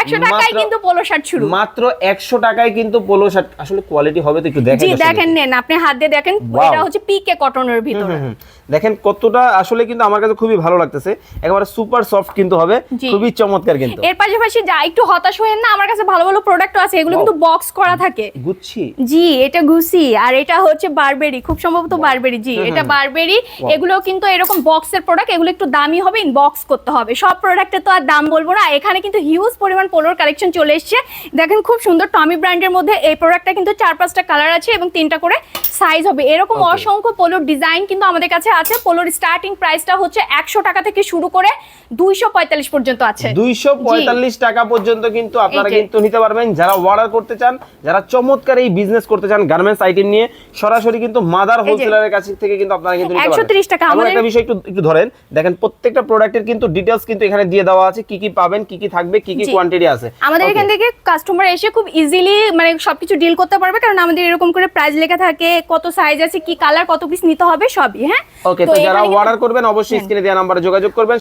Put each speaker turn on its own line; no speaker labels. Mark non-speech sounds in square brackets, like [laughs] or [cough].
একশো টাকায় কিন্তু পোলো শার্ট শুরু
মাত্র একশো টাকায় কিন্তু পোলো শার্ট আসলে কোয়ালিটি হবে তো একটু দেখেন
জি দেখেন নেন আপনি হাত দিয়ে দেখেন. এটা হচ্ছে পিকে কটনের ভিতরে।
দেখেন কতটা আসলে কিন্তু আমার কাছে খুবই ভালো লাগতেছে। একেবারে সুপার সফট কিন্তু হবে। খুবই চমৎকার কিন্তু।
এর পাশাপাশি যা একটু হতাশ হয়েন না আমার কাছে ভালো ভালো প্রোডাক্ট আছে এগুলো কিন্তু বক্স করা থাকে।
গুচ্ছি।
জি এটা গুসি আর এটা হচ্ছে বারবেরি খুব সম্ভবত বারবেরি জি এটা [laughs] বারবেরি এগুলো কিন্তু এরকম বক্সের প্রোডাক্ট এগুলো একটু দামি হবে বক্স করতে হবে। সব প্রোডাক্টের তো আর দাম বলব না এখানে কিন্তু হিউজ পরিমাণ পোলোর কালেকশন চলে এসেছে। দেখেন খুব সুন্দর টমি ব্র্যান্ডের মধ্যে এই প্রোডাক্টটা কিন্তু চার পাঁচটা কালার আছে এবং তিনটা করে সাইজ হবে। এরকম অসংখ্য পোলোর ডিজাইন কিন্তু আমাদের কাছে আছে পোলোর স্টার্টিং প্রাইসটা হচ্ছে একশো টাকা থেকে শুরু করে দুইশো পঁয়তাল্লিশ পর্যন্ত আছে।
দুইশো পঁয়তাল্লিশ টাকা পর্যন্ত কিন্তু আপনারা কিন্তু নিতে পারবেন। যারা অর্ডার করতে চান যারা চমৎকার এই বিজনেস করতে চান গার্মেন্টস আইটেম নিয়ে সরাসরি কিন্তু মাদার হোলসেলারের কাছ থেকে কিন্তু আপনারা কিন্তু নিতে
130 টাকা, আমাদের-
একটা বিষয় একটু একটু ধরেন দেখেন প্রত্যেকটা প্রোডাক্টের কিন্তু ডিটেলস কিন্তু এখানে দিয়ে দেওয়া আছে কি কি পাবেন কি কি থাকবে কি কি কোয়ান্টিটি আছে।
আমাদের এখান থেকে কাস্টমার এসে খুব ইজিলি মানে সবকিছু ডিল করতে পারবে কারণ আমাদের এরকম করে প্রাইস লেখা থাকে কত সাইজ আছে কি কালার কত পিস নিতে হবে সবই হ্যাঁ?
ওকে তো যারা অর্ডার করবেন অবশ্যই
হ্যাঁ।
স্ক্রিনে দেওয়া নাম্বারে যোগাযোগ করবেন